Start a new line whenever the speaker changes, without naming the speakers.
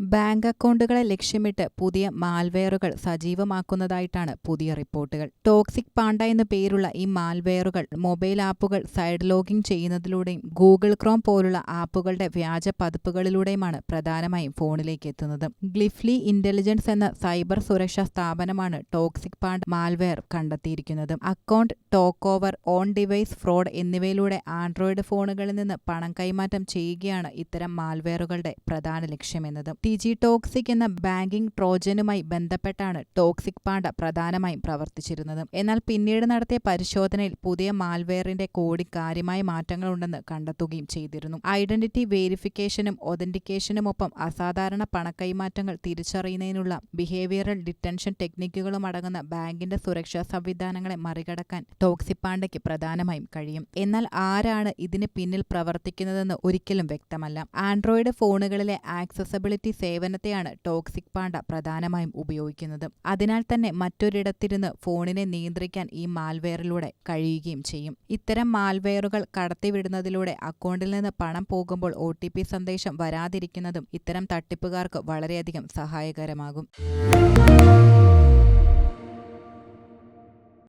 Bank അക്കൗണ്ടുകളെ ലക്ഷ്യമിട്ട് പുതിയ മാൽവെയറുകൾ സജീവമാക്കുന്നതായിട്ടാണ് പുതിയ റിപ്പോർട്ടുകൾ. ടോക്സിക് പാണ്ട എന്നു പേരുള്ള ഈ മാൽവെയറുകൾ മൊബൈൽ ആപ്പുകൾ സൈഡ് ലോഗിംഗ് ചെയ്യുന്നതിലൂടെയും ഗൂഗിൾ ക്രോം പോലുള്ള ആപ്പുകളുടെ വ്യാജ പതിപ്പുകളിലൂടെയുമാണ് പ്രധാനമായും ഫോണിലേക്ക് എത്തുന്നത്. ഗ്ലിഫ്ലി ഇന്റലിജൻസ് എന്ന സൈബർ സുരക്ഷാ സ്ഥാപനമാണ് ടോക്സിക് പാണ്ട മാൽവെയർ കണ്ടെത്തിയിരിക്കുന്നത്. Account take over on device fraud എന്നിവയിലൂടെ ആൻഡ്രോയിഡ് ഫോണുകളിൽ നിന്ന് പണം കൈമാറ്റം ചെയ്യുകയാണ് ഇത്തരം മാൽവെയറുകളുടെ പ്രധാന ലക്ഷ്യമെന്നത്. ടിജി ടോക്സിക് എന്ന ബാങ്കിംഗ് ട്രോജനുമായി ബന്ധപ്പെട്ടാണ് ടോക്സിക് പാണ്ട പ്രധാനമായും പ്രവർത്തിച്ചിരുന്നത്. എന്നാൽ പിന്നീട് നടത്തിയ പരിശോധനയിൽ പുതിയ മാൽവെയറിന്റെ കോടി കാര്യമായ മാറ്റങ്ങളുണ്ടെന്ന് കണ്ടെത്തുകയും ചെയ്തിരുന്നു. ഐഡന്റിറ്റി വേരിഫിക്കേഷനും ഒതന്റിക്കേഷനുമൊപ്പം അസാധാരണ പണക്കൈമാറ്റങ്ങൾ തിരിച്ചറിയുന്നതിനുള്ള ബിഹേവിയറൽ ഡിറ്റൻഷൻ ടെക്നിക്കുകളും അടങ്ങുന്ന ബാങ്കിന്റെ സുരക്ഷാ സംവിധാനങ്ങളെ മറികടക്കാൻ ടോക്സിക് പാണ്ടയ്ക്ക് പ്രധാനമായും കഴിയും. എന്നാൽ ആരാണ് ഇതിന് പിന്നിൽ പ്രവർത്തിക്കുന്നതെന്ന് ഒരിക്കലും വ്യക്തമല്ല. ആൻഡ്രോയിഡ് ഫോണുകളിലെ ആക്സസബിലിറ്റി സേവനത്തെയാണ് ടോക്സിക് പാണ്ട പ്രധാനമായും ഉപയോഗിക്കുന്നത്. അതിനാൽ തന്നെ മറ്റൊരിടത്തിരുന്ന് ഫോണിനെ നിയന്ത്രിക്കാൻ ഈ മാൽവെയറിലൂടെ കഴിയുകയും ചെയ്യും. ഇത്തരം മാൽവെയറുകൾ കടത്തിവിടുന്നതിലൂടെ അക്കൗണ്ടിൽ നിന്ന് പണം പോകുമ്പോൾ ഒ സന്ദേശം വരാതിരിക്കുന്നതും ഇത്തരം തട്ടിപ്പുകാർക്ക് വളരെയധികം സഹായകരമാകും.